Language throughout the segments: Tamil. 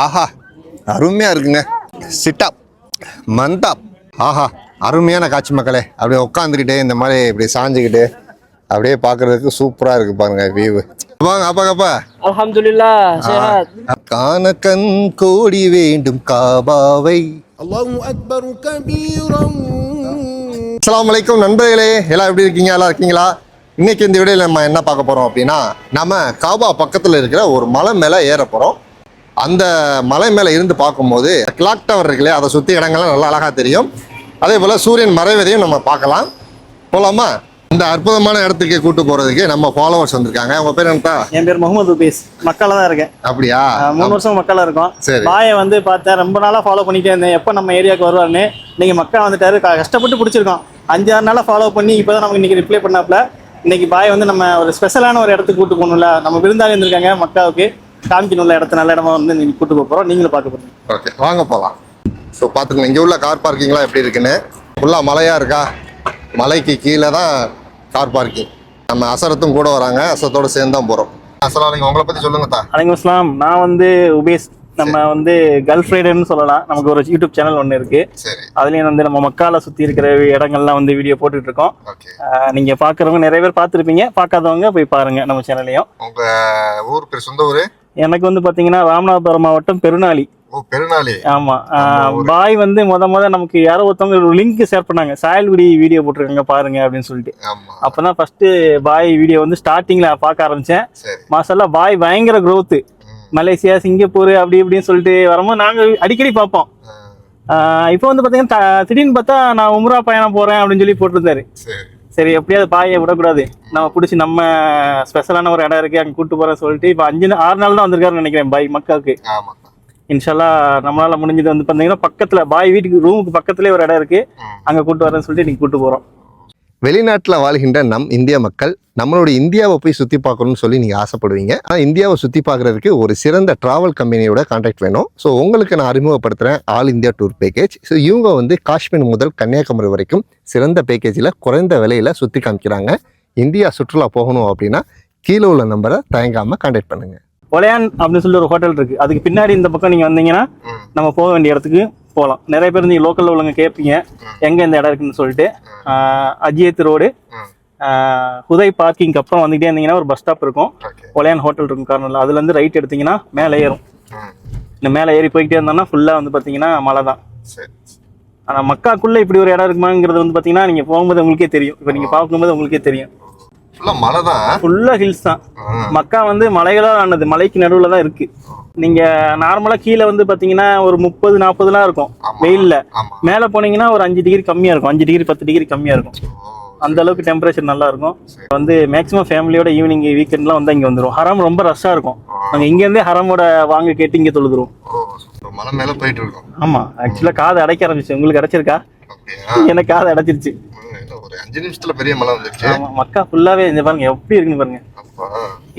ஆஹா அருமையாக இருக்குங்க. சிட்டாப் மந்தாப் ஆஹா அருமையான காட்சி மக்களே. அப்படியே உட்காந்துக்கிட்டே இந்த மாதிரி இப்படி சாஞ்சுக்கிட்டு அப்படியே பார்க்குறதுக்கு சூப்பராக இருக்கு பாருங்க வியூ வாங்க அப்பாங்கப்பா கோடி வேண்டும் காபாவை. அஸ்லாம் நண்பர்களே எல்லாம் எப்படி இருக்கீங்க? எல்லாம் இருக்கீங்களா? இன்னைக்கு இந்த வீடியோவில் நம்ம என்ன பார்க்க போகிறோம் அப்படின்னா நம்ம காபா பக்கத்தில் இருக்கிற ஒரு மலை மேலே ஏற போகிறோம் அந்த மலை மேலே இருந்து பார்க்கும்போது கிளாக் டவர் இருக்குல்லையா அதை சுற்றி இடங்கள்லாம் நல்லா அழகாக தெரியும். அதே போல் சூரியன் மறைவதையும் நம்ம பார்க்கலாம். போகலாமா இந்த அற்புதமான இடத்துக்கு கூட்டு போகிறதுக்கு நம்ம ஃபாலோவர்ஸ் வந்திருக்காங்க. உங்கள் பேர் என்னத்தா என் பேர் முகமது உபேஸ். மக்கால தான் இருக்கேன். அப்படியா? மூணு வருஷம் மக்கால இருக்கோம். சரி. பாயை வந்து பார்த்தேன் ரொம்ப நாளா ஃபாலோ பண்ணிட்டே இருந்தேன். எப்போ நம்ம ஏரியாவுக்கு வருவாருன்னு. இன்னைக்கு மக்கா வந்துட்டாரு. கஷ்டப்பட்டு பிடிச்சிருக்கோம். அஞ்சு ஆறு நாளா ஃபாலோ பண்ணி இப்போதான் நமக்கு இன்னைக்கு ரிப்ளை பண்ணாப்ல இன்னைக்கு பாய் வந்து நம்ம ஒரு ஸ்பெஷலான ஒரு இடத்துக்கு கூட்டு போகணும்ல. நம்ம விருந்தாளி இருந்திருக்காங்க மக்காவுக்கு. காமிக்கணும்ல இடத்த நல்ல இடமா வந்து இன்னைக்கு கூட்டு போக போறோம். நீங்களும் பார்க்க போறீங்க. ஓகே வாங்க போகலாம் ஸோ பார்த்துக்கங்க. இங்கே உள்ள கார் பார்க்கிங்லாம் எப்படி இருக்குன்னு? ஃபுல்லாக மலையாக இருக்கா? மலைக்கு கீழே தான் கார் பார்க்கிங் நம்ம அசரத்தும் கூட வராங்க. அசரத்தோட சேர்ந்து தான் போகிறோம் அசலாம் நீங்கள் உங்களை பற்றி சொல்லுங்க தா அலைக்கும் அஸ்லாம் நான் வந்து உபேஸ் நம்ம வந்து கல்ஃப் ரைடர்னு சொல்லலாம். நமக்கு ஒரு யூடியூப் சேனல் ஒன்று இருக்கு. அதுலயும் வந்து நம்ம மக்கால சுத்தி இருக்கிற இடங்கள்லாம் வந்து வீடியோ போட்டுட்டு இருக்கோம் நீங்க பாக்குறவங்க நிறைய பேர் பார்த்துருப்பீங்க. பார்க்காதவங்க போய் பாருங்க நம்ம சேனல்லையும் உங்கள் ஊர் பேர் சொந்த ஊர்? எனக்கு வந்து பாத்தீங்கன்னா ராமநாதபுரம் மாவட்டம் பெருநாளி. பெருநாளி. ஆமா. பாய் வந்து முத முத நமக்கு யாரோ ஒருத்தவங்க ஒரு லிங்க் ஷேர் பண்ணாங்க. சாயல்குடி வீடியோ போட்டிருக்காங்க பாருங்க அப்படின்னு சொல்லிட்டு. அப்பதான் ஃபர்ஸ்ட் பாய் வீடியோ வந்து ஸ்டார்டிங்ல பார்க்க ஆரம்பிச்சேன். சரி. மாசல்ல பாய் பயங்கர ம். மலேசியா சிங்கப்பூர் அப்படி இப்படின்னு சொல்லிட்டு வரும்போது நாங்க அடிக்கடி பார்ப்போம். இப்போ வந்து பாத்தீங்கன்னா த- திடீர்னு பார்த்தா நான் உம்ரா பயணம் போறேன் அப்படின்னு சொல்லி போட்டிருந்தாரு. சரி. சரி எப்படியாவது பாயை விடக்கூடாது. நம்ம பிடிச்சி நம்ம ஸ்பெஷலான ஒரு இடம் இருக்கு அங்க கூட்டு போறேன் சொல்லிட்டு இப்போ அஞ்சு ஆறு நாள் தான் வந்திருக்காருன்னு நினைக்கிறேன் பாய் மக்காவுக்கு. இன்ஷால்லா நம்மளால முடிஞ்சது வந்து பாத்தீங்கன்னா பக்கத்துல பாய் வீட்டுக்கு ரூமுக்கு பக்கத்துலயே ஒரு இடம் இருக்கு. ம். அங்க கூட்டு வரேன்னு சொல்லிட்டு நீங்க கூட்டு போறோம். வெளிநாட்டில் வாழ்கின்ற நம் இந்திய மக்கள் நம்மளுடைய இந்தியாவை போய் சுற்றி பார்க்கணும்னு சொல்லி நீங்கள் ஆசைப்படுவீங்க. ஆனால் இந்தியாவை சுற்றி பார்க்குறதுக்கு ஒரு சிறந்த ட்ராவல் கம்பெனியோட கான்டாக்ட் வேணும். ஸோ உங்களுக்கு நான் அறிமுகப்படுத்துகிறேன் all India tour package so இவங்க வந்து காஷ்மீர் முதல் கன்னியாகுமரி வரைக்கும் சிறந்த பேக்கேஜில் குறைந்த விலையில் சுற்றி காமிக்கிறாங்க. இந்தியா சுற்றுலா போகணும் அப்படின்னா கீழே உள்ள நம்பரை தயங்காமல் கான்டாக்ட் பண்ணுங்கள் ஒலையான் அப்படின்னு சொல்லி ஒரு ஹோட்டல் இருக்கு. அதுக்கு பின்னாடி இந்த பக்கம் நீங்க வந்தீங்கன்னா நம்ம போக வேண்டிய இடத்துக்கு போகலாம். நிறைய பேர் நீங்க லோக்கல்ல உள்ளவங்க கேட்பீங்க. எங்க இந்த இடம் இருக்குன்னு சொல்லிட்டு. அஜியத் ரோடு. ஹுதை பார்க்கிங்க்கு அப்புறம் வந்துகிட்டே இருந்தீங்கன்னா ஒரு பஸ் ஸ்டாப் இருக்கும். ஒலையான் ஹோட்டல் இருக்கும் கார்னர்ல அதுல இருந்து ரைட் எடுத்தீங்கன்னா மேலே ஏறும். இந்த மேலே ஏறி போய்கிட்டே இருந்தோம்னா ஃபுல்லா வந்து பாத்தீங்கன்னா மலை தான். சரி ஆனா மக்காக்குள்ள இப்படி ஒரு இடம் இருக்குமாங்கிறது வந்து பாத்தீங்கன்னா நீங்க போகும்போது உங்களுக்கே தெரியும். இப்போ நீங்க பார்க்கும்போது உங்களுக்கே தெரியும். ஃபுல்லாக மழை தான். ஃபுல்லா ஹில்ஸ் தான். மக்கா வந்து மலைகளால் ஆனது. மலைக்கு நடுவுல தான் இருக்கு. நீங்க நார்மலா கீழே வந்து பாத்தீங்கன்னா ஒரு முப்பது நாற்பதுலாம் இருக்கும். வெயில்ல. ஆமாம் மேல போனீங்கன்னா ஒரு அஞ்சு டிகிரி கம்மியா இருக்கும். அஞ்சு டிகிரி பத்து டிகிரி கம்மியா இருக்கும். அந்த அளவுக்கு டெம்பரேச்சர் நல்லா இருக்கும். வந்து மேக்ஸிமம் ஃபேமிலியோட ஈவினிங் வீக்கெண்ட்லாம் வந்து இங்க வந்துரும். ஹரம் ரொம்ப ரஷ்ஷா இருக்கும். நாங்க இங்க இருந்தே ஹரமோட வாங்க கேட்டு இங்க தொழுதுருவோம். மலை மேலே போயிட்டு இருக்கோம். ஆமா ஆக்சுவலா காது அடைக்க ஆரம்பிச்சு. உங்களுக்கு அடைச்சிருக்கா? எனக்கு காது அடைச்சிருச்சு. ஒரு அஞ்சு நிமிஷத்துல பெரிய மலை வந்துருச்சு. மக்கா ஃபுல்லாவே இந்த பாருங்க எப்படி இருக்குன்னு பாருங்க.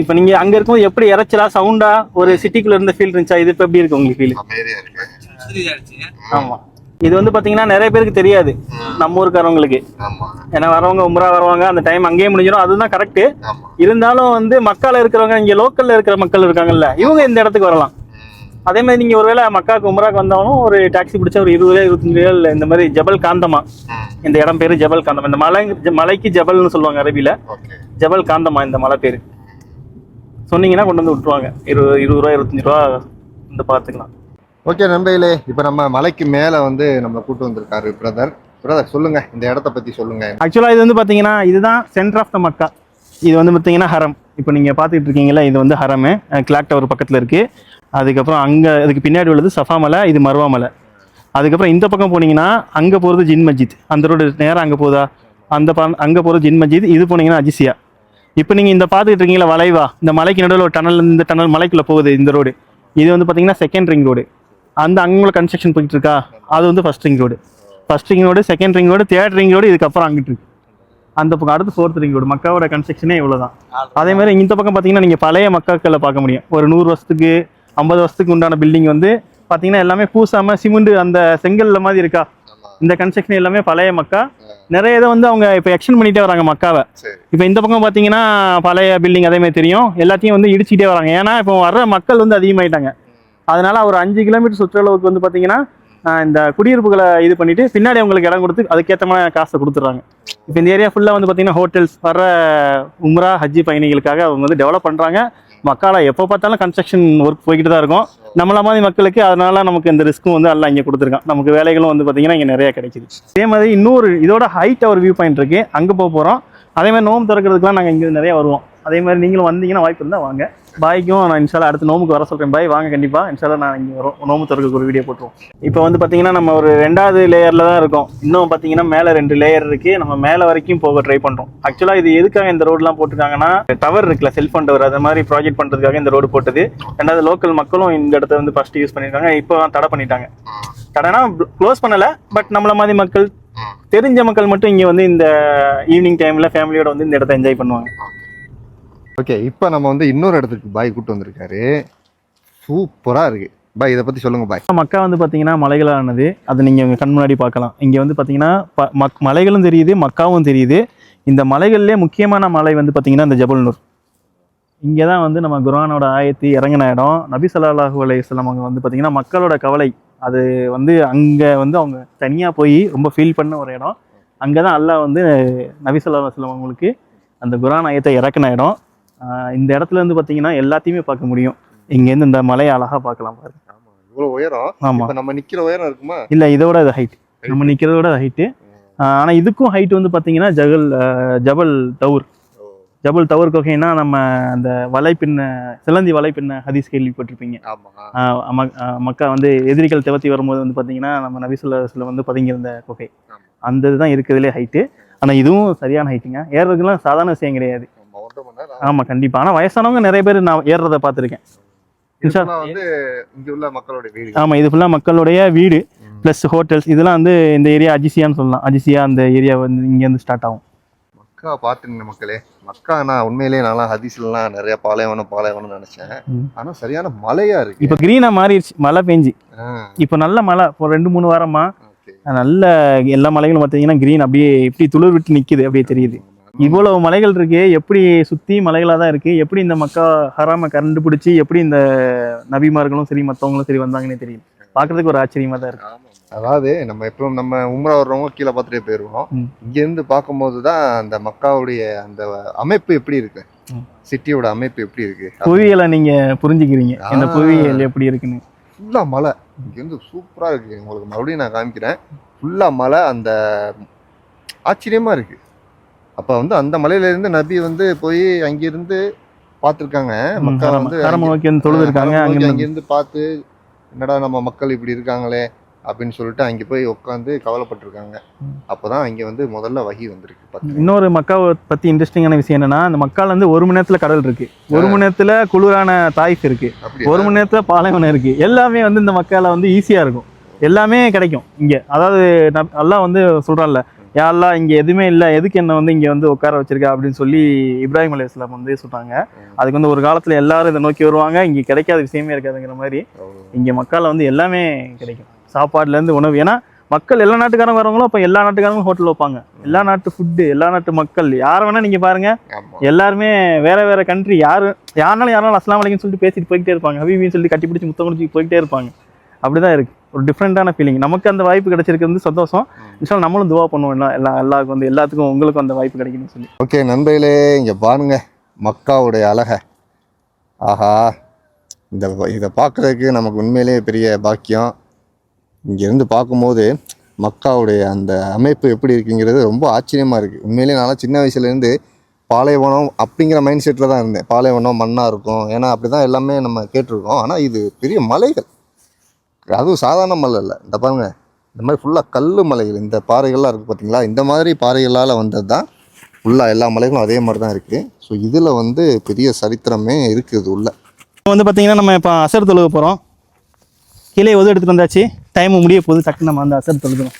இப்போ நீங்க அங்க இருக்கும்போது எப்படி இறைச்சலா சவுண்டா ஒரு சிட்டிக்குள்ள இருந்த ஃபீல் இருந்துச்சா? இது இப்ப எப்படி இருக்கு உங்களுக்கு ஃபீல் அமைதியா இருக்கு. ஆமா. இது வந்து பாத்தீங்கன்னா நிறைய பேருக்கு தெரியாது நம்ம ஊருக்காரவங்களுக்கு. ஆமா. ஏன்னா வரவங்க உம்ரா வருவாங்க அந்த டைம் அங்கேயே முடிஞ்சிடும் அதுதான் கரெக்ட் இருந்தாலும் வந்து மக்கால இருக்கிறவங்க இங்க லோக்கல்ல இருக்கிற மக்கள் இருக்காங்கல்ல இவங்க இந்த இடத்துக்கு வரலாம். அதே மாதிரி நீங்க ஒருவேளை மக்காவுக்கு உம்ராக்கு வந்தாலும் ஒரு டாக்ஸி பிடிச்சா ஒரு இருபது ரூபாய் இருபத்தஞ்சு ரூபாய் இந்த மாதிரி ஜபல் காந்தமா. இந்த இடம் பேரு ஜபல் காந்தமா. இந்த மலை மலைக்கு ஜபல்னு சொல்லுவாங்க அரபியில. ஜபல் காந்தமா இந்த மலை பேரு. சொன்னீங்கன்னா கொண்டு வந்து விட்டுருவாங்க. இருபது இருபது ரூபா இருபத்தஞ்சு ரூபா இந்த பார்த்துக்கலாம். ஓகே நண்பர்களே இப்போ நம்ம மலைக்கு மேலே வந்து நம்ம கூட்டு வந்திருக்காரு பிரதர் பிரதர் சொல்லுங்க. இந்த இடத்த பத்தி சொல்லுங்க. ஆக்சுவலாக இது வந்து பார்த்தீங்கன்னா இதுதான் சென்டர் ஆஃப் த மக்கா இது வந்து பார்த்தீங்கன்னா ஹரம். இப்போ நீங்கள் பார்த்துட்டு இருக்கீங்களா இது வந்து ஹரமு. கிளாக் டவர் பக்கத்தில் இருக்குது அதுக்கப்புறம் அங்கே அதுக்கு பின்னாடி உள்ளது சஃபா மலை இது மருவா மலை. அதுக்கப்புறம் இந்த பக்கம் போனீங்கன்னா அங்கே போகிறது ஜின் மஜித் அந்த ரோடு நேராக அங்கே போதா? அந்த ப அங்கே போகிறது ஜின் மஜித் இது போனீங்கன்னா அஜிசியா இப்போ நீங்கள் இந்த பார்த்துட்டு இருக்கீங்களா வளைவா? இந்த மலைக்கு நடுவில் ஒரு டனல் இந்த டனல் மலைக்குள்ளே போகுது இந்த ரோடு இது வந்து பார்த்தீங்கன்னா செகண்ட் ரிங் ரோடு அந்த அங்கே கன்ஸ்ட்ரக்ஷன் போயிட்டு இருக்கா? அது வந்து first ring road first ring road second ring road third ring road இதுக்கப்புறம் அங்கிட்டு இருக்கு. அந்த பக்கம் அடுத்து ஃபோர்த் ரிங் ரோடு மக்காவோட கன்ஸ்ட்ரக்ஷனே இவ்வளோதான் அதே மாதிரி இந்த பக்கம் பார்த்தீங்கன்னா நீங்கள் பழைய மக்காக்களை பார்க்க முடியும். ஒரு நூறு வருஷத்துக்கு ஐம்பது வருஷத்துக்கு உண்டான பில்டிங் வந்து பார்த்தீங்கன்னா எல்லாமே பூசாம சிமெண்ட் அந்த செங்கல்ல மாதிரி இருக்கா? இந்த கன்ஸ்ட்ரக்ஷன் எல்லாமே பழைய மக்கா. நிறைய இதை வந்து அவங்க இப்போ எக்ஸ்டெண்ட் பண்ணிட்டே வராங்க மக்காவை. இப்போ இந்த பக்கம் பார்த்தீங்கன்னா பழைய பில்டிங் அதே மாதிரி தெரியும். எல்லாத்தையும் வந்து இடிச்சிட்டே வராங்க. ஏன்னா இப்போ வர்ற மக்கள் வந்து அதிகமாயிட்டாங்க. அதனால ஒரு அஞ்சு கிலோமீட்டர் சுற்றளவுக்கு வந்து பார்த்தீங்கன்னா இந்த குடியிருப்புகளை இது பண்ணிட்டு பின்னாடி அவங்களுக்கு இடம் கொடுத்து அதுக்கேற்ற மாதிரி காசை கொடுத்துட்றாங்க. இப்போ இந்த ஏரியா ஃபுல்லாக வந்து பார்த்தீங்கன்னா ஹோட்டல்ஸ் வர உம்ரா ஹஜ்ஜி பயணிகளுக்காக அவங்க வந்து டெவலப் பண்ணுறாங்க மக்களை எப்போ பார்த்தாலும் கன்ஸ்ட்ரக்ஷன் ஒர்க் போய்கிட்டு தான் இருக்கும். நம்மள மாதிரி மக்களுக்கு அதனால நமக்கு இந்த ரிஸ்க்கும் வந்து எல்லாம் இங்கே கொடுத்துருக்கான் நமக்கு வேலைகளும் வந்து பார்த்தீங்கன்னா இங்கே நிறைய கிடைக்குது. அதே மாதிரி இன்னொரு இதோட ஹைட் ஒரு வியூ பாயிண்ட் இருக்குது அங்கே போக போகிறோம் அதே மாதிரி நோம்பு திறக்கிறதுக்குலாம் நாங்கள் இங்கே நிறைய வருவோம். அதே மாதிரி நீங்களும் வந்தீங்கன்னா வாய்ப்பு இருந்தால் வாங்க. பாய்க்கும். நான் இன்ஷால அடுத்து நோம்புக்கு வர சொல்கிறேன் பாய் வாங்க கண்டிப்பாக இன்ஷால நான் இங்கே வரும். நோம்பு திறக்க ஒரு வீடியோ போட்டுருவோம். இப்போ வந்து பார்த்தீங்கன்னா நம்ம ஒரு ரெண்டாவது லேயரில் தான் இருக்கோம். இன்னும் பார்த்தீங்கன்னா மேலே ரெண்டு லேயர் இருக்குது நம்ம மேலே வரைக்கும் போக ட்ரை பண்ணுறோம் ஆக்சுவலாக இது எதுக்காக இந்த ரோடெலாம் போட்டிருக்காங்கன்னா டவர் இருக்குல்ல செல்ஃபோன் டவர் அது மாதிரி ப்ராஜெக்ட் பண்ணுறதுக்காக இந்த ரோடு போட்டது. ரெண்டாவது லோக்கல் மக்களும் இந்த இடத்த வந்து ஃபர்ஸ்ட் யூஸ் பண்ணியிருக்காங்க. இப்போ தடை பண்ணிட்டாங்க. தடைனா க்ளோஸ் பண்ணலை. பட் நம்மள மாதிரி மக்கள் தெரிஞ்ச மக்கள் மட்டும் இங்கே வந்து இந்த ஈவினிங் டைமில் ஃபேமிலியோட வந்து இந்த இடத்த என்ஜாய் பண்ணுவாங்க. ஓகே இப்போ நம்ம வந்து இன்னொரு இடத்துக்கு பாய் கூட்டு வந்திருக்காரு. சூப்பராக இருக்குது பாய் இதை பற்றி சொல்லுங்கள் பாய். மக்கா வந்து பார்த்தீங்கன்னா மலைகளானது அதை நீங்கள் உங்கள் கண் முன்னாடி பார்க்கலாம். இங்கே வந்து பார்த்தீங்கன்னா ப மக் மலைகளும் தெரியுது மக்காவும் தெரியுது. இந்த மலைகள்லேயே முக்கியமான மலை வந்து பார்த்தீங்கன்னா இந்த ஜபல்நூர். இங்கே தான் வந்து நம்ம குரானோட ஆயத்தி இறங்கின இடம். நபி ஸல்லல்லாஹு அலையம் வஸல்லம் அவங்க வந்து பார்த்தீங்கன்னா மக்களோட கவலை. அது வந்து அங்கே வந்து அவங்க தனியாக போய் ரொம்ப ஃபீல் பண்ண ஒரு இடம். அங்கே தான் அல்லாஹ் வந்து நபி ஸல்லல்லாஹு அலுவலம் அவங்களுக்கு அந்த குரான் ஆயத்தை இறக்குன இடம். இந்த இடத்துல இருந்து பார்த்தீங்கன்னா எல்லாத்தையுமே பார்க்க முடியும். இங்கேருந்து இந்த மலையை அழகாக பார்க்கலாம் பாருங்க. ஆமா இவ்வளவு உயரம்? ஆமாம் நம்ம நிக்கிற உயரம் இருக்குமா? இல்ல இதோட இது ஹைட் நம்ம நிக்கிறதோட ஹைட்டு ஆனா இதுக்கும் ஹைட் வந்து பாத்தீங்கன்னா ஜகல் ஜபல் தவுர். ஜபல் தவுர் கொகைனா நம்ம அந்த வலைப்பின்ன சிலந்தி வலைப்பின்ன ஹதீஸ் கேள்விப்பட்டிருப்பீங்க. மக்கா வந்து எதிரிகள் துவத்தி வரும்போது வந்து பாத்தீங்கன்னா நம்ம நபிசுல்ல வந்து பதுங்கியிருந்த குகை. அந்த இதுதான் இருக்கிறதுலே ஹைட்டு ஆனா இதுவும் சரியான ஹைட்டுங்க ஏறுறதுக்குலாம் சாதாரண விஷயம் கிடையாது. ஆமா, கண்டிப்பா. ஆனா வயசானவங்க நிறைய பேர் நான் ஏறுறத இங்க வீடு. ஆமா இது ஃபுல்லா மக்களுடைய வீடு. ப்ளஸ் ஹோட்டல்ஸ் இதெல்லாம் வந்து இந்த ஏரியா அஜிசியான்னு சொல்லலாம். அஜிசியா அந்த ஏரியா வந்து இங்கேருந்து ஸ்டார்ட் ஆகும். மக்கா பாத்துங்க மக்களே. மக்கா நான் உண்மையிலேயே நல்லா ஹதீஸ்லாம் நிறைய பாலைவனம் பாலைவனம் நினைச்சேன். ஆனா சரியான மலையா இருக்கு. இப்போ க்ரீனா மாறிடுச்சு. மழை பெஞ்சு. இப்போ நல்ல மழை. ஒரு ரெண்டு மூணு வாரமா. நல்ல எல்லா மலைகளும் பார்த்தீங்கன்னா க்ரீன் அப்படியே இப்படி துளிர் விட்டு நிக்குது அப்படியே தெரியுது. இவ்வளவு மலைகள் இருக்கு எப்படி சுத்தி மலைகளா தான் இருக்கு எப்படி இந்த மக்கா ஹராம கண்டுபிடிச்சி எப்படி இந்த நபிமார்களும் சரி மத்தவங்களும் சரி வந்தாங்கன்னே தெரியல. பார்க்கிறதுக்கு ஒரு ஆச்சரியமா தான் இருக்கு. அதாவது நம்ம எப்பவும் நம்ம உம்ரா வர்றவங்க கீழே பார்த்துட்டே போயிடுவோம் ம். இங்க இருந்து பார்க்கும்போது தான் அந்த மக்காவுடைய அந்த அமைப்பு எப்படி இருக்கு. சிட்டியோட அமைப்பு எப்படி இருக்கு? புவியியலை நீங்க புரிஞ்சுக்கிறீங்க. இந்த. புவியியல் எப்படி இருக்குன்னு. ஃபுல்லா மலை. இங்க இருந்து சூப்பரா இருக்கு. உங்களுக்கு மறுபடியும் நான் காமிக்கிறேன். ஃபுல்லா மலை அந்த ஆச்சரியமா இருக்கு. அப்ப வந்து அந்த மலையில இருந்து நபி வந்து போய் அங்கிருந்து பார்த்திருக்காங்க மக்கா ஹரம் வந்து ஹரம் நோக்கி வந்து தொழுது இருக்காங்க ஹரம் நோக்கி அங்க அங்கிருந்து பார்த்து என்னடா நம்ம மக்கள் இப்படி இருக்காங்களே அப்படின்னு சொல்லிட்டு அங்க போய் உட்காந்து கவலைப்பட்டிருக்காங்க. ம். அப்பதான் அங்க வந்து முதல்ல வகி வந்திருக்கு. இன்னொரு மக்காவை பத்தி இன்ட்ரெஸ்டிங்கான விஷயம் என்னன்னா அந்த மக்கால் வந்து ஒரு மணி நேரத்துல கடல் இருக்கு. ஒரு மணி நேரத்துல குளிரான தாய்ஃப் இருக்கு? ஒரு மணி நேரத்துல பாலைவனம் இருக்கு. எல்லாமே வந்து இந்த மக்கால வந்து ஈஸியா இருக்கும். எல்லாமே கிடைக்கும் இங்க. அதாவது அல்லாஹ் வந்து சொல்றான்ல யா அல்லாஹ் இங்க எதுவுமே இல்ல. எதுக்கு என்ன வந்து இங்க வந்து உட்கார வச்சிருக்க அப்படின்னு சொல்லி இப்ராஹிம் அலி இஸ்லாம் வந்து சொல்றாங்க. அதுக்கு வந்து ஒரு காலத்துல எல்லாரும் இதை நோக்கி வருவாங்க. இங்க கிடைக்காத விஷயமே இருக்காதுங்கிற மாதிரி. இங்க மக்கால வந்து எல்லாமே கிடைக்கும். சாப்பாடுல இருந்து உணவு. ஏன்னா மக்கள் எல்லா நாட்டுக்காரங்க வரவங்களும் அப்ப எல்லா நாட்டுக்காரங்களும் ஹோட்டல் வைப்பாங்க. எல்லா நாட்டு ஃபுட்டு எல்லா நாட்டு மக்கள். யாரை வேணா நீங்க பாருங்க. ஆமா. எல்லாருமே வேற வேற கண்ட்ரி யாரு யாருனாலும் யாராலும் அஸ்லாம் வலைக்கும் சொல்லிட்டு பேசிட்டு போய்கிட்டே இருப்பாங்க. ஹபீபின்னு சொல்லி கட்டி பிடிச்சி முத்தம் குடிச்சு போய்கிட்டே இருப்பாங்க. அப்படிதான் இருக்கு. ஒரு டிஃப்ரெண்டான ஃபீலிங் நமக்கு அந்த வாய்ப்பு கிடைச்சிருக்கிறது சந்தோஷம். இன்ஷால்லா நம்மளும் துவா பண்ணுவோம். எல்லாம் எல்லா எல்லாருக்கும் வந்து எல்லாத்துக்கும் உங்களுக்கும் அந்த வாய்ப்பு கிடைக்கணும்னு சொல்லி. ஓகே நண்பர்களே இங்க பாருங்க. மக்காவுடைய அழக. ஆஹா. இந்த இதை பார்க்குறதுக்கு நமக்கு உண்மையிலேயே பெரிய பாக்கியம். இங்கேருந்து பார்க்கும்போது மக்காவுடைய அந்த அமைப்பு எப்படி இருக்குங்கிறது ரொம்ப ஆச்சரியமாக இருக்குது உண்மையிலேயே நான் சின்ன வயசுலேருந்து பாலைவனம் அப்படிங்கிற மைண்ட் செட்டில் தான் இருந்தேன். பாலைவனம் மண்ணாக இருக்கும். ஏன்னா அப்படி தான் எல்லாமே நம்ம கேட்டிருக்கோம். ஆனால் இது பெரிய மலைகள். அதுவும் சாதாரண மலை இல்லை. இந்த பாருங்க இந்த மாதிரி ஃபுல்லாக கல் மலைகள் இந்த பாறைகள்லாம் இருக்குது பார்த்தீங்களா? இந்த மாதிரி பாறைகளால் வந்தது தான் ஃபுல்லாக எல்லா மலைகளும் அதே மாதிரி தான் இருக்குது ஸோ இதில் வந்து பெரிய சரித்திரமே இருக்குது உள்ள. இப்போ வந்து பார்த்தீங்கன்னா நம்ம இப்போ அசர் தொழுக போகிறோம் கீழே உதவி எடுத்துட்டு வந்தாச்சு. டைம் முடிய போகுது டக்குன்னு நம்ம அந்த அசர் தொழுகணும்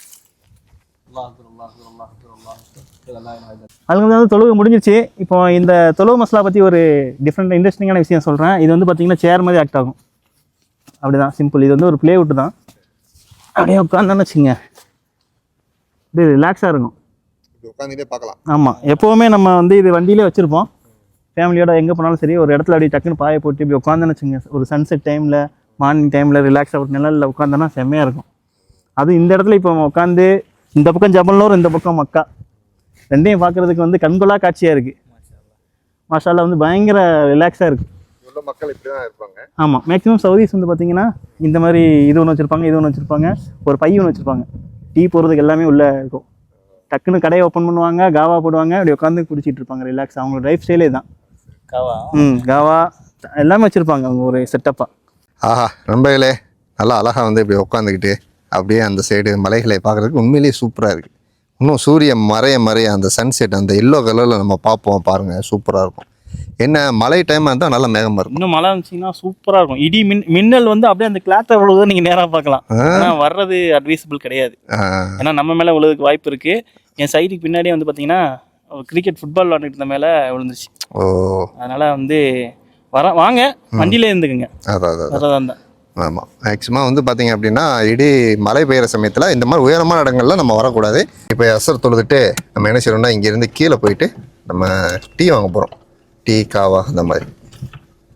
அதுக்கு வந்து தொழுகை முடிஞ்சிச்சு இப்போ இந்த தொழுவு மசாலா பற்றி ஒரு டிஃப்ரெண்ட் இன்ட்ரெஸ்டிங்கான விஷயம் சொல்கிறேன் இது வந்து பார்த்தீங்கன்னா சேர் மாதிரி ஆக்ட் ஆகும். அப்படிதான். சிம்பிள் இது வந்து ஒரு ப்ளே தான். அப்படியே உட்காந்தோன்னு வச்சுங்க அப்படியே ரிலாக்ஸாக இருக்கும். உட்காந்துட்டே பார்க்கலாம். ஆமாம் எப்போவுமே நம்ம வந்து இது வண்டியிலே வச்சுருப்போம். ஃபேமிலியோட எங்கே போனாலும் சரி ஒரு இடத்துல அப்படியே டக்குன்னு பாய போட்டு இப்படி உட்காந்துன்னு வச்சுங்க ஒரு சன்செட் டைமில் மார்னிங் டைமில் ரிலாக்ஸாக ஒரு நிழலில் உட்காந்தோன்னா செம்மையாக இருக்கும். அதுவும் இந்த இடத்துல இப்போ உட்காந்து இந்த பக்கம் ஜபல்னூர் இந்த பக்கம் மக்கா. ரெண்டையும் பார்க்குறதுக்கு வந்து கண்கொள்ளா காட்சியாக இருக்குது மாஷால்லா வந்து பயங்கர ரிலாக்ஸாக இருக்குது உள்ள மக்கள் இப்படி தான் இருப்பாங்க. ஆமாம் மேக்ஸிமம் சவுதீஸ் வந்து பார்த்தீங்கன்னா இந்த மாதிரி இது ஒன்று வச்சுருப்பாங்க இது ஒன்று வச்சுருப்பாங்க ஒரு பை ஒன்று வச்சுருப்பாங்க. டீ போடுறதுக்கு எல்லாமே உள்ளே இருக்கும். டக்குன்னு கடையை ஓப்பன் பண்ணுவாங்க காவா போடுவாங்க அப்படி உட்காந்து குடிச்சிட்டு இருப்பாங்க ரிலாக்ஸ் அவங்களோட லைஃப் ஸ்டைலே தான் காவா? ம் காவா எல்லாமே வச்சுருப்பாங்க அவங்க ஒரு செட்டப்பாக ஆஹா நண்பர்களே நல்லா அழகாக வந்து இப்படி உட்காந்துக்கிட்டு அப்படியே அந்த சைடு மலைகளை பார்க்குறதுக்கு உண்மையிலேயே சூப்பராக இருக்குது இன்னும் சூரியன் மறைய மறைய அந்த சன்செட் அந்த எல்லோ கலரில் நம்ம பார்ப்போம் பாருங்கள் சூப்பராக இருக்கும். என்ன மழை டைமாக இருந்தால் நல்ல மேகமாக இருக்கும். இன்னும் மழை இருந்துச்சுன்னா சூப்பராக இருக்கும். இடி மின் மின்னல் வந்து அப்படியே அந்த கிளாத்தை விழுவதை நீங்கள் நேராக பார்க்கலாம். ஆனால் வர்றது அட்வைசபிள் கிடையாது. ஏன்னா நம்ம மேலே விழுவதுக்கு வாய்ப்பு இருக்குது என் சைடுக்கு பின்னாடியே வந்து பார்த்தீங்கன்னா கிரிக்கெட் ஃபுட்பால் விளாண்டுட்டு இருந்த மேலே விழுந்துருச்சு. ஓ. அதனால் வந்து வர வாங்க வண்டியிலே இருந்துக்குங்க. அதான் அதான் இருந்தால் ஆமாம் மேக்ஸிமம் வந்து பார்த்தீங்க அப்படின்னா இடி மழை பெய்கிற சமயத்தில் இந்த மாதிரி உயரமான இடங்கள்ல நம்ம வரக்கூடாது. இப்போ அசர் தொழுதுட்டு நம்ம என்ன செய்யறோம்னா இங்கேருந்து கீழே போயிட்டு நம்ம டீ வாங்க போகிறோம் டீ காவா அந்த மாதிரி.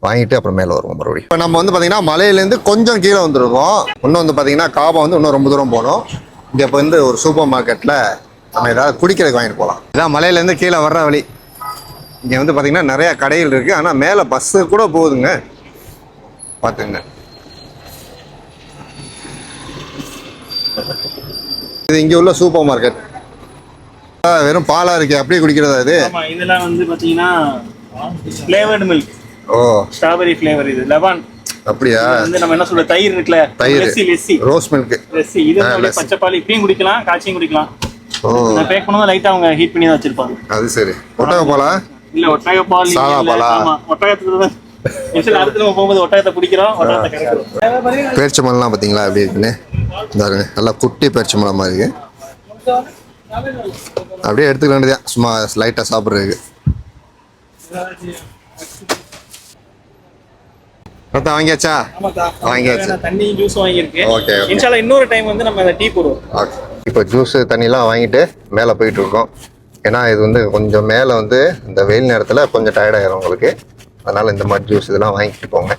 வாங்கிட்டு அப்புறம் மேலே வருவோம் மறுபடியும். இப்போ நம்ம வந்து பார்த்தீங்கன்னா மலையிலேருந்து கொஞ்சம் கீழே வந்துருக்கோம். இன்னும் வந்து பார்த்தீங்கன்னா காபா வந்து இன்னும் ரொம்ப தூரம் போகணும். இங்கே இப்போ வந்து ஒரு சூப்பர் மார்க்கெட்டில் நம்ம ஏதாவது குடிக்கிறதுக்கு வாங்கிட்டு போகலாம் இதான் மலையிலேருந்து கீழே வர்ற வழி. இங்கே வந்து பார்த்தீங்கன்னா நிறையா கடைகள் இருக்குது ஆனால் மேலே பஸ்ஸு கூட போகுதுங்க. பார்த்துங்க இது இங்கே உள்ள சூப்பர் மார்க்கெட். வெறும் பாலாக இருக்கு. அப்படியே குடிக்கிறதா இது? இதெல்லாம் வந்து பார்த்தீங்கன்னா ஃப்ளேவர்டு மில்க் ஓ. ஸ்ட்ராபெரி ஃப்ளேவர் இது. லெபான் அப்படியா? வந்து நம்ம என்ன சொல்ற தயிர் இருக்குல்ல? தயிர். Lassi lessee. Rose milk lassi. இது அப்படியே. பச்சை பால் இப்படியும் குடிக்கலாம் காய்ச்சியும் குடிக்கலாம். ஓ. நான் பேக் பண்ணும்போது லைட்டா அவங்க ஹீட் பண்ணி தான் வச்சிருப்பாங்க. அது சரி. ஒட்டக போலா? இல்ல ஒட்டக பால் சாதா இல்ல. பாலா? ஆமா. ஒட்டகத்துக்கு தான். போகும்போது ஒட்டகத்தை பிடிக்கிறோம் ஒட்டகத்தை கறக்குறோம் பேரிச்சம்பழம்லாம் பார்த்தீங்களா? எப்படி இருக்குன்னு? இந்தாருங்க நல்லா குட்டி பேரிச்சம்பழம் மாதிரி இருக்கு. அப்படியே எடுத்துக்க வேண்டியதான் சும்மா லைட்டாக சாப்பிட்றதுக்கு. ரத்தம் வாங்கியாச்சா? வாங்கியாச்சு. தண்ணி ஜூஸ் வாங்கியிருக்கு Okay, okay. இன்ஷால்லா இன்னொரு டைம் வந்து நம்ம டீ போடுவோம். ஓகே இப்போ ஜூஸு தண்ணிலாம் வாங்கிட்டு மேலே போயிட்டு இருக்கோம் ஏன்னா இது வந்து கொஞ்சம் மேலே வந்து இந்த வெயில் நேரத்தில் கொஞ்சம் டயர்டாயிரும் உங்களுக்கு. அதனால் இந்த மாதிரி ஜூஸ் இதெல்லாம் வாங்கிட்டு போங்க.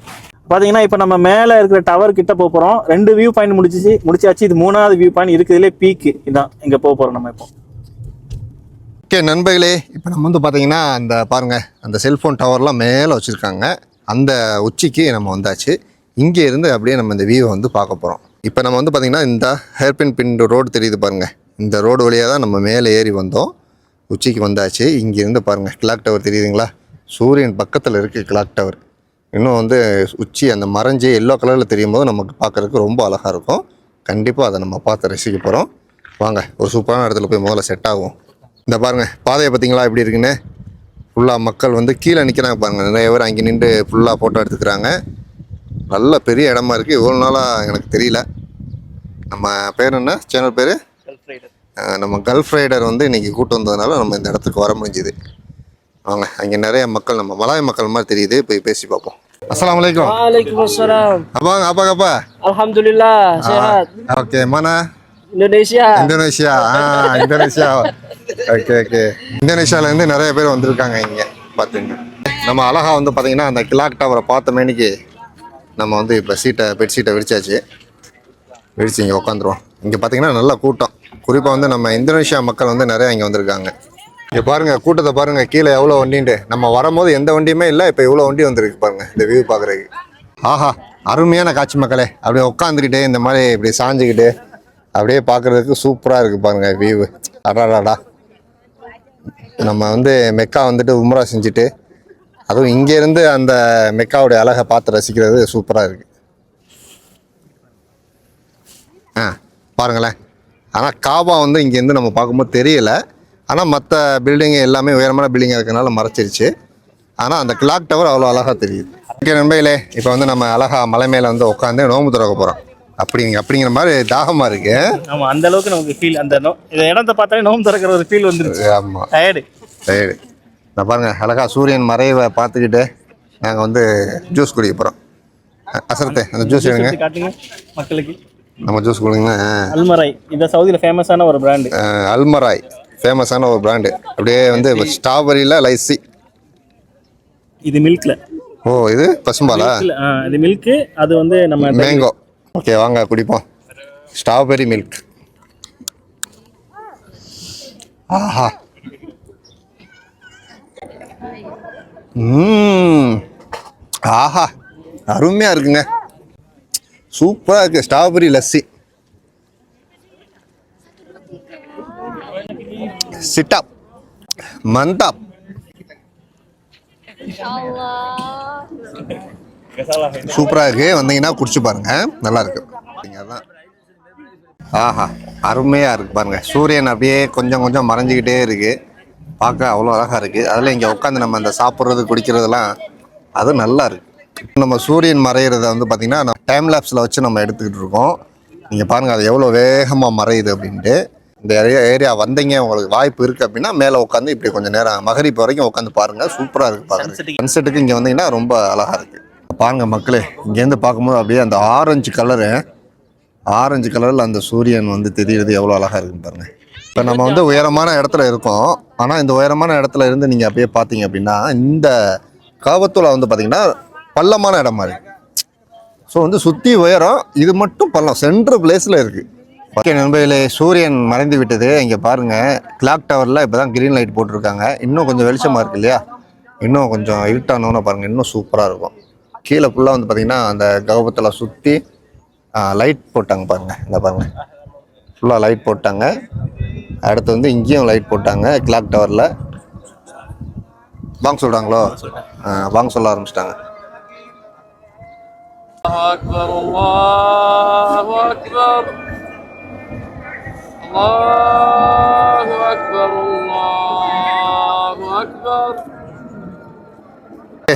பாத்தீங்கன்னா இப்போ நம்ம மேல இருக்கிற டவர் கிட்ட போக போறோம். ரெண்டு வியூ பாயிண்ட் முடிச்சிச்சு. முடிச்சாச்சு இது மூணாவது வியூ பாயிண்ட் இருக்குதுலே பீக் இதான் இங்க போக போறோம் நம்ம இப்போ. ஓகே நண்பர்களே இப்போ நம்ம வந்து பார்த்தீங்கன்னா அந்த பாருங்கள் அந்த செல்ஃபோன் டவர்லாம் மேலே வச்சுருக்காங்க. அந்த உச்சிக்கு நம்ம வந்தாச்சு. இங்கே இருந்து அப்படியே நம்ம இந்த வியூவை வந்து பார்க்க போகிறோம் இப்போ நம்ம வந்து பார்த்திங்கன்னா இந்த ஹேர்பின் பின் ரோடு தெரியுது பாருங்கள் இந்த ரோடு வழியாக தான் நம்ம மேலே ஏறி வந்தோம். உச்சிக்கு வந்தாச்சு. இங்கேருந்து பாருங்கள் கிளாக் டவர் தெரியுதுங்களா? சூரியன் பக்கத்தில் இருக்குது கிளாக் டவர் இன்னும் வந்து உச்சி அந்த மறைஞ்சி எல்லோ கலரில் தெரியும் போது நமக்கு பார்க்குறதுக்கு ரொம்ப அழகாக இருக்கும். கண்டிப்பாக அதை நம்ம பார்த்து ரசிக்க போகிறோம் வாங்க ஒரு சூப்பரான இடத்துல போய் முதல்ல செட் ஆகும் இந்த பாருங்கள் பாதையை பார்த்தீங்களா எப்படி இருக்குன்னு? ஃபுல்லாக மக்கள் வந்து கீழே நிற்கிறாங்க பாருங்கள் நிறைய பேர் அங்கே நின்று ஃபுல்லாக ஃபோட்டோ எடுத்துக்கிறாங்க. நல்ல பெரிய இடமா இருக்குது இவ்வளோ நாளாக எனக்கு தெரியல. நம்ம பேர் என்ன? சேனல் பேர்? நம்ம கல்ஃப் ரைடர் வந்து இன்றைக்கி கூட்டு வந்ததுனால நம்ம இந்த இடத்துக்கு வர முடிஞ்சுது. வாங்க அங்கே நிறைய மக்கள் நம்ம மலாய் மக்கள் மாதிரி தெரியுது. போய் பேசி பார்ப்போம். அஸ்ஸலாமு அலைக்கும். Waalaikumsalam. அப்பாங்க அப்பா அப்பா Alhamdulillah sehat. Okay mana Indonesia. Indonesia? ஆ இந்தோனேஷியா. ஓகே ஓகே இந்தோனேஷியாவிலேருந்து நிறைய பேர் வந்திருக்காங்க இங்கே பார்த்துங்க நம்ம அழகா வந்து பார்த்தீங்கன்னா அந்த கிளாக் டவரை பார்த்த மேனிக்கு நம்ம வந்து இப்போ சீட்டை பெட்ஷீட்டை விரிச்சாச்சு. விரிச்சு இங்கே உட்காந்துருவோம் இங்கே பார்த்தீங்கன்னா நல்ல கூட்டம். குறிப்பாக வந்து நம்ம இந்தோனேஷியா மக்கள் வந்து நிறையா இங்கே வந்திருக்காங்க. இங்கே பாருங்கள் கூட்டத்தை பாருங்க கீழே எவ்வளோ வண்டின்ட்டு. நம்ம வரும்போது எந்த வண்டியுமே இல்லை இப்போ இவ்வளோ வண்டி வந்திருக்கு பாருங்க இந்த வியூ பார்க்குறதுக்கு ஆஹா அருமையான காட்சி மக்களே. அப்படியே உட்காந்துக்கிட்டு இந்த மாதிரி இப்படி சாஞ்சிக்கிட்டு அப்படியே பார்க்குறதுக்கு சூப்பராக இருக்குது பாருங்கள் வியூ அடாடாடா நம்ம வந்து மெக்கா வந்துட்டு உம்ரா செஞ்சுட்டு அதுவும் இங்கேருந்து அந்த மெக்காவுடைய அழகை பார்த்து ரசிக்கிறது சூப்பராக இருக்குது ஆ பாருங்களேன். ஆனால் காபா வந்து இங்கேருந்து நம்ம பார்க்கும்போது தெரியல. ஆனால் மற்ற பில்டிங்கு எல்லாமே உயரமான பில்டிங்காக இருக்கிறனால மறைச்சிருச்சு. ஆனால் அந்த கிளாக் டவர் அவ்வளோ அழகாக தெரியுது. ஓகே நண்பையிலே இப்போ வந்து நம்ம அழகா மலை மேலே வந்து உட்காந்து நோம்பு திறக்க போகிறோம் அப்படிங்க அப்படிங்கிற மாதிரி தாகமாக இருக்கு. ஆமா அந்த அளவுக்கு நமக்கு ஃபீல் அந்த நோ இந்த இடத்த பார்த்தாலே நோம்பு திறக்கிற ஒரு ஃபீல் வந்துருச்சு. ஆமாம் டயர்டு சரி நான் பாருங்க அழகா சூரியன் மறைவை பார்த்துக்கிட்டு நாங்கள் வந்து ஜூஸ் குடிக்க போகிறோம் அசரத்தே அந்த ஜூஸ் வேணுங்க காட்டுங்க மக்களுக்கு. நம்ம ஜூஸ் குடிங்கன்னா அல்மராய் இது சவுதியில் ஃபேமஸான ஒரு பிராண்டு அல்மராய் ஃபேமஸான ஒரு பிராண்டு அப்படியே வந்து ஸ்ட்ராபெரியில் லைசி. இது மில்க்ல ஓ இது பசும்பாலா? இது மில்க் அது வந்து நம்ம மேங்கோ ஓகே வாங்க குடிப்போம். ஸ்ட்ராபெரி மில்க் ஆஹா. ஆஹா. அருமையாக இருக்குங்க. சூப்பராக இருக்கு ஸ்ட்ராபெரி லஸ்ஸி. சிட்டாப். மந்தாப். சூப்பராக இருக்கு. வந்தீங்கன்னா குடிச்சு பாருங்க. நல்லா இருக்கு. நீங்க அதான். ஆஹா அருமையாக இருக்கு பாருங்க. சூரியன் அப்படியே கொஞ்சம் கொஞ்சம் மறைஞ்சிக்கிட்டே இருக்கு. பார்க்க அவ்வளோ அழகா இருக்கு. அதில் இங்கே உட்காந்து நம்ம அந்த சாப்பிட்றது குடிக்கிறதெல்லாம் அது நல்லா இருக்கு. நம்ம சூரியன் மறையிறத வந்து பார்த்தீங்கன்னா டைம் லேப்ஸில் வச்சு நம்ம எடுத்துக்கிட்டு இருக்கோம். நீங்கள் பாருங்க அது எவ்வளோ வேகமாக மறையுது அப்படின்ட்டு. இந்த ஏரியா ஏரியா வந்தீங்க உங்களுக்கு வாய்ப்பு இருக்குது அப்படின்னா மேலே உட்காந்து இப்படி கொஞ்சம் நேரம் மகரிப்பு வரைக்கும் உட்காந்து பாருங்கள் சூப்பராக இருக்குது பாருங்க. சன்செட்டுக்கு இங்கே வந்தீங்கன்னா ரொம்ப அழகாக இருக்குது பாருங்கள் மக்களே இங்கேருந்து பார்க்கும்போது அப்படியே அந்த ஆரஞ்சு கலரு ஆரஞ்சு கலரில் அந்த சூரியன் வந்து தெரியுறது எவ்வளோ அழகாக இருக்குன்னு பாருங்கள் இப்போ நம்ம வந்து உயரமான இடத்துல இருக்கோம். ஆனால் இந்த உயரமான இடத்துல இருந்து நீங்கள் அப்படியே பார்த்தீங்க அப்படின்னா இந்த காவத்தூளை வந்து பார்த்தீங்கன்னா பள்ளமான இடம் மாதிரி. ஸோ வந்து சுற்றி உயரம் இது மட்டும் பள்ளம் சென்ட்ரு பிளேஸில் இருக்குது ஓகே நண்பர்களே சூரியன் மறைந்து விட்டது. இங்கே பாருங்கள் கிளாக் டவரில் இப்போ தான் க்ரீன் லைட் போட்டிருக்காங்க. இன்னும் கொஞ்சம் வெளிச்சமாக இருக்கு இல்லையா? இன்னும் கொஞ்சம் இருட்டானோன்னு பாருங்கள் இன்னும் சூப்பராக இருக்கும். கீழே ஃபுல்லாக வந்து பார்த்தீங்கன்னா அந்த கவுபத்தில் சுற்றி லைட் போட்டாங்க பாருங்கள் இந்த பாருங்கள் ஃபுல்லாக லைட் போட்டாங்க அடுத்து வந்து இங்கேயும் லைட் போட்டாங்க கிளாக் டவரில் வாங்க சொல்கிறாங்களோ வாங்க சொல்ல ஆரம்பிச்சிட்டாங்க الله أكبر الله أكبر الله أكبر الله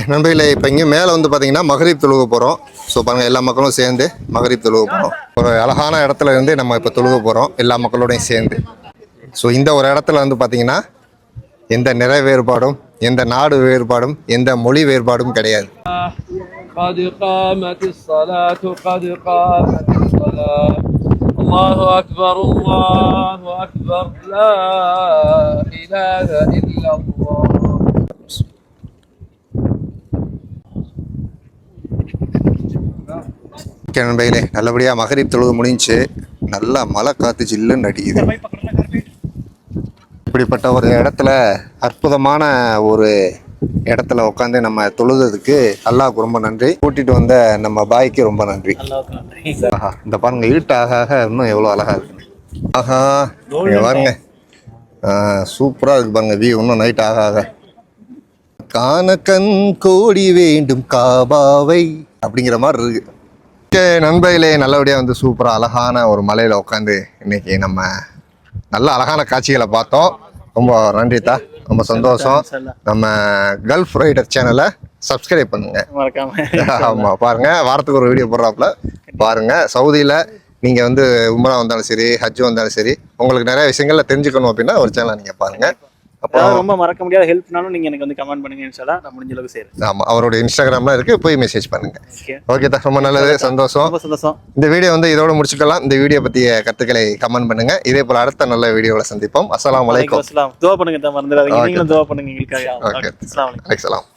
நண்பர்களே இப்போ இங்கே மேலே வந்து பார்த்தீங்கன்னா மகரீப் தொழுக போகிறோம் ஸோ பாருங்கள் எல்லா மக்களும் சேர்ந்து மகரீப் தொழுக போகிறோம் ஒரு அழகான இடத்துல இருந்து நம்ம இப்போ தொழுக போகிறோம் எல்லா மக்களோடையும் சேர்ந்து ஸோ இந்த ஒரு இடத்துல வந்து பார்த்தீங்கன்னா எந்த நிற வேறுபாடும் எந்த நாடு வேறுபாடும் எந்த மொழி வேறுபாடும் கிடையாது قد قامت الصلاة قد قامت الصلاة الله أكبر الله أكبر لا إله إلا الله ஓகே நண்பர்களே நல்லபடியாக மகரீப் தொழுக முடிஞ்சுச்சு நல்லா மழை காத்து ஜில்லுன்னு அடிக்குது. இப்படிப்பட்ட ஒரு இடத்துல அற்புதமான ஒரு இடத்துல உட்காந்து நம்ம தொழுதுறதுக்கு அல்லாஹ்வுக்கு ரொம்ப நன்றி. கூட்டிட்டு வந்த நம்ம பாய்க்கு ரொம்ப நன்றி. ஆஹா இந்த பாருங்க இருட்டு ஆக ஆக இன்னும் எவ்வளோ அழகா இருக்கு. ஆஹா பாருங்க. சூப்பராக இருக்கு பாருங்க வியூ இன்னும் நைட் ஆக ஆக. காண கண் கோடி வேண்டும் காபாவை அப்படிங்கிற மாதிரி இருக்கு. ஓகே நண்பர்களே நல்லபடியாக வந்து சூப்பராக அழகான ஒரு மலையில் உட்காந்து இன்னைக்கு நம்ம நல்ல அழகான காட்சிகளை பார்த்தோம். ரொம்ப நன்றிதா ரொம்ப சந்தோஷம். நம்ம கல்ஃப் ரைடர் சேனலை சப்ஸ்கிரைப் பண்ணுங்க. மறக்காம. ஆமா பாருங்க. வாரத்துக்கு ஒரு வீடியோ போடுறாப்புல. பாருங்க. சவுதியில நீங்க வந்து உம்ரா வந்தாலும் சரி ஹஜ் வந்தாலும் சரி உங்களுக்கு நிறைய விஷயங்கள்ல தெரிஞ்சுக்கணும் அப்படின்னா ஒரு சேனலை நீங்க பாருங்க. ஏதாவது ரொம்ப மறக்க முடியாத ஹெல்ப்னாலும் நீங்க எனக்கு வந்து கமெண்ட் பண்ணுங்க இன்ஷால்லா நான் முடிஞ்ச அளவுக்கு செய்றேன். ஆமா அவரோட இன்ஸ்டாகிராம்லாம் இருக்கு போய் மெசேஜ் பண்ணுங்க. ஓகே தான் ரொம்ப நல்லது சந்தோஷம். ரொம்ப சந்தோஷம். இந்த வீடியோ வந்து இதோட முடிச்சுக்கலாம். இந்த வீடியோ பத்திய கருத்துக்களை கமெண்ட் பண்ணுங்க. இதே போல அடுத்த நல்ல வீடியோவில் சந்திப்போம். அஸ்ஸலாமு அலைக்கும். வலைக்கம் துவா பண்ணுங்க தான் மறந்துடாதீங்க. நீங்களும் துவா பண்ணுங்க எங்களுக்காக. ஓகே அஸ்ஸலாமு அலைக்கும். அலைக்கலாம்